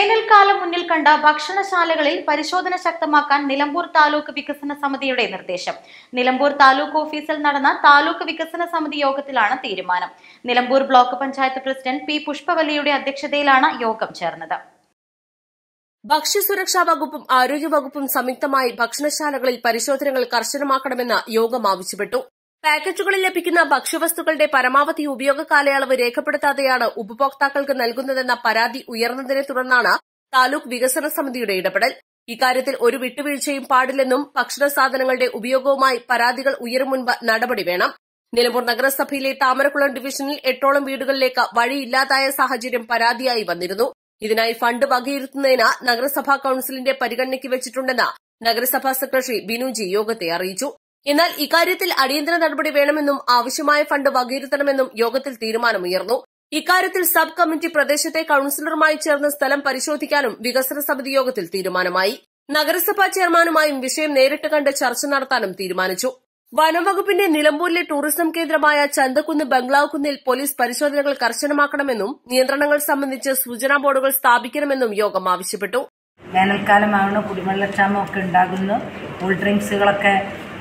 വേനൽക്കാലം മുന്നിൽ കണ്ട ഭക്ഷണശാലകളിൽ പരിശോധന ശക്തമാക്കാൻ നിലമ്പൂർ താലൂക്ക് വികസന സമിതിയുടെ നിർദ്ദേശം. നിലമ്പൂർ താലൂക്ക് ഓഫീസിൽ നടന്ന താലൂക്ക് വികസന സമിതി യോഗത്തിലാണ് തീരുമാനം. Nilambur block panchayat president P പുഷ്പവല്ലിയുടെ അധ്യക്ഷതയിലാണ് യോഗം ചേർന്നത്. ഭക്ഷ്യസുരക്ഷാ വകുപ്പും ആരോഗ്യവകുപ്പും സംയുക്തമായി ഭക്ഷണശാലകളിൽ പരിശോധനകൾ കർശനമാക്കണമെന്ന് യോഗം ആവശ്യപ്പെട്ടു. പാക്കറ്റുകളിൽ ലഭിക്കുന്ന ഭക്ഷ്യവസ്തുക്കളുടെ പരമാവധി ഉപയോഗ കാലയളവ് രേഖപ്പെടുത്താതെയാണ് ഉപഭോക്താക്കൾക്ക് നൽകുന്നതെന്ന പരാതി ഉയർന്നതിനെ തുടർന്നാണ് താലൂക്ക് വികസന സമിതിയുടെ ഇടപെടൽ. ഇക്കാര്യത്തിൽ ഒരു വിട്ടുവീഴ്ചയും പാടില്ലെന്നും ഭക്ഷണ സാധനങ്ങളുടെ ഉപയോഗവുമായി പരാതികൾ ഉയരും മുൻപ് നടപടി വേണം. നിലമ്പൂർ നഗരസഭയിലെ താമരക്കുളം ഡിവിഷനിൽ എട്ടോളം വീടുകളിലേക്ക് വഴിയില്ലാതായ സാഹചര്യം പരാതിയായി വന്നിരുന്നു. ഇതിനായി ഫണ്ട് വകയിരുത്തുന്നതിന് നഗരസഭാ കൌൺസിലിന്റെ പരിഗണനയ്ക്ക് വെച്ചിട്ടുണ്ടെന്ന് നഗരസഭാ സെക്രട്ടറി ബിനുജി യോഗത്തെ അറിയിച്ചു. എന്നാൽ ഇക്കാര്യത്തിൽ അടിയന്തര നടപടി വേണമെന്നും ആവശ്യമായ ഫണ്ട് വകയിരുത്തണമെന്നും യോഗത്തിൽ തീരുമാനമുയർന്നു ഇക്കാര്യത്തിൽ സബ് കമ്മിറ്റി പ്രദേശത്തെ കൌൺസിലറുമായി ചേർന്ന് സ്ഥലം പരിശോധിക്കാനും വികസന സമിതി യോഗത്തിൽ തീരുമാനമായി. നഗരസഭാ ചെയർമാനുമായും വിഷയം നേരിട്ട് കണ്ട് ചർച്ച നടത്താനും തീരുമാനിച്ചു. വനംവകുപ്പിന്റെ നിലമ്പൂരിലെ ടൂറിസം കേന്ദ്രമായ ചന്തക്കുന്ന് ബംഗ്ലാവ് കുന്നിൽ പോലീസ് പരിശോധനകൾ കർശനമാക്കണമെന്നും നിയന്ത്രണങ്ങൾ സംബന്ധിച്ച് സൂചനാ ബോർഡുകൾ സ്ഥാപിക്കണമെന്നും യോഗം ആവശ്യപ്പെട്ടു. വേനൽക്കാലമാവണ കുടിവെള്ളക്ഷാമം ഒക്കെ ഉണ്ടാകുന്നു. കൂൾ ഡ്രിങ്ക്സുകളൊക്കെ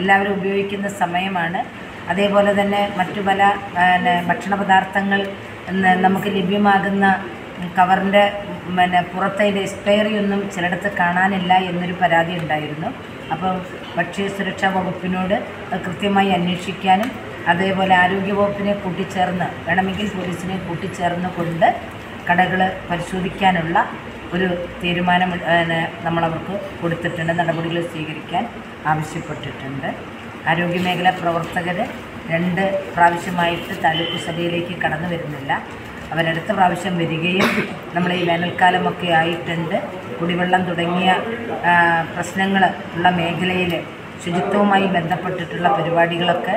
എല്ലാവരും ഉപയോഗിക്കുന്ന സമയമാണ്. അതേപോലെ തന്നെ മറ്റു പല പിന്നെ ഭക്ഷണ പദാർത്ഥങ്ങൾ നമുക്ക് ലഭ്യമാകുന്ന കവറിന്റെ പിന്നെ പുറത്തതിന്റെ എക്സ്പയറി ഒന്നും ചിലയിടത്ത് കാണാനില്ല എന്നൊരു പരാതി ഉണ്ടായിരുന്നു. അപ്പോൾ ഭക്ഷ്യ സുരക്ഷാ വകുപ്പിനോട് കൃത്യമായി അന്വേഷിക്കാനും അതേപോലെ ആരോഗ്യ വകുപ്പിനെ കൂട്ടിച്ചേർന്ന് വേണമെങ്കിൽ പോലീസിനെ കൂട്ടിച്ചേർന്ന് കൊണ്ട് കടകൾ പരിശോധിക്കാനുള്ള ഒരു തീരുമാനം പിന്നെ നമ്മളവർക്ക് കൊടുത്തിട്ടുണ്ട് നടപടികൾ സ്വീകരിക്കാൻ ആവശ്യപ്പെട്ടിട്ടുണ്ട്. ആരോഗ്യമേഖലാ പ്രവർത്തകർ രണ്ട് പ്രാവശ്യമായിട്ട് താലൂക്ക് സഭയിലേക്ക് കടന്നു വരുന്നില്ല. അവരടുത്ത പ്രാവശ്യം വരികയും നമ്മൾ ഈ വേനൽക്കാലമൊക്കെ ആയിട്ടുണ്ട്. കുടിവെള്ളം തുടങ്ങിയ പ്രശ്നങ്ങൾ ഉള്ള മേഖലയിൽ ശുചിത്വവുമായി ബന്ധപ്പെട്ടിട്ടുള്ള പരിപാടികളൊക്കെ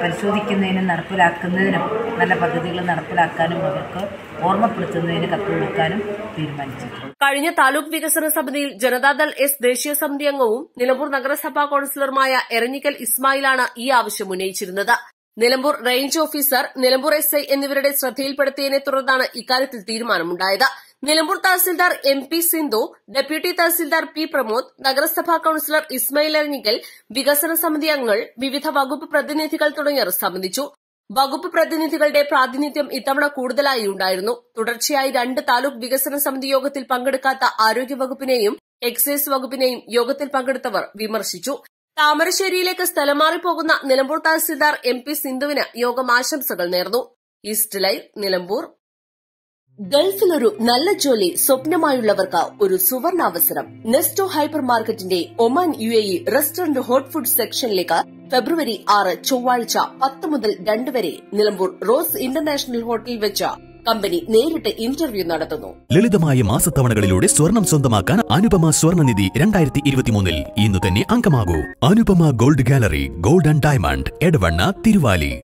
പരിശോധിക്കുന്നതിനും നടപ്പിലാക്കുന്നതിനും നല്ല പദ്ധതികൾ നടപ്പിലാക്കാനും അവർക്ക് ഓർമ്മപ്പെടുത്തുന്നതിന് കത്ത് കൊടുക്കാനും തീരുമാനിച്ചിട്ടുണ്ട്. കഴിഞ്ഞ താലൂക്ക് വികസന സമിതിയിൽ ജനതാദൾ എസ് ദേശീയ സമിതി അംഗവും നിലമ്പൂർ നഗരസഭാ കൌൺസിലറുമായ എരഞ്ഞിക്കൽ ഇസ്മായിലാണ് ഈ ആവശ്യം ഉന്നയിച്ചിരുന്നത്. Nilambur range officer Nilambur S I എന്നിവരുടെ ശ്രദ്ധയിൽപ്പെടുത്തിയതിനെ തുടർന്നാണ് ഇക്കാര്യത്തിൽ തീരുമാനമുണ്ടായത്. Nilambur tahsildar M P Sindhu deputy tahsildar P Pramod നഗരസഭാ കൌൺസിലർ ഇസ്മയിൽ അരഞ്ഞിക്കൽ വികസന സമിതി അംഗങ്ങൾ വിവിധ വകുപ്പ് പ്രതിനിധികൾ തുടങ്ങിയവർ സംബന്ധിച്ചു. വകുപ്പ് പ്രതിനിധികളുടെ പ്രാതിനിധ്യം ഇത്തവണ കൂടുതലായി ഉണ്ടായിരുന്നു. തുടർച്ചയായി രണ്ട് താലൂക്ക് വികസന സമിതി യോഗത്തിൽ പങ്കെടുക്കാത്ത ആരോഗ്യവകുപ്പിനെയും എക്സൈസ് വകുപ്പിനെയും യോഗത്തിൽ പങ്കെടുത്തവർ വിമർശിച്ചു. താമരശ്ശേരിയിലേക്ക് സ്ഥലം മാറിപ്പോകുന്ന നിലമ്പൂർ തഹസിൽദാർ എം പി സിന്ധുവിന് യോഗം ആശംസകൾ നേർന്നു. East live Nilambur. ഗൾഫിലൊരു നല്ല ജോലി സ്വപ്നമായുള്ളവർക്ക് ഒരു സുവർണാവസരം നെസ്റ്റോ ഹൈപ്പർ മാർക്കറ്റിന്റെ Oman U A restaurant hot food സെക്ഷനിലേക്ക് ഫെബ്രുവരി ആറ് ചൊവ്വാഴ്ച പത്ത് മുതൽ രണ്ട് വരെ നിലമ്പൂർ റോസ് ഇന്റർനാഷണൽ ഹോട്ടലിൽ വെച്ച് കമ്പനി നേരിട്ട് ഇന്റർവ്യൂ നടത്തുന്നു. ലളിതമായ മാസത്തവണകളിലൂടെ സ്വർണം സ്വന്തമാക്കാൻ അനുപമ സ്വർണനിധി രണ്ടായിരത്തി ഇരുപത്തിമൂന്നിൽ ഇന്ന് തന്നെ അംഗമാകൂ. Anupama gold gallery gold and diamond Edavanna Thiruvali.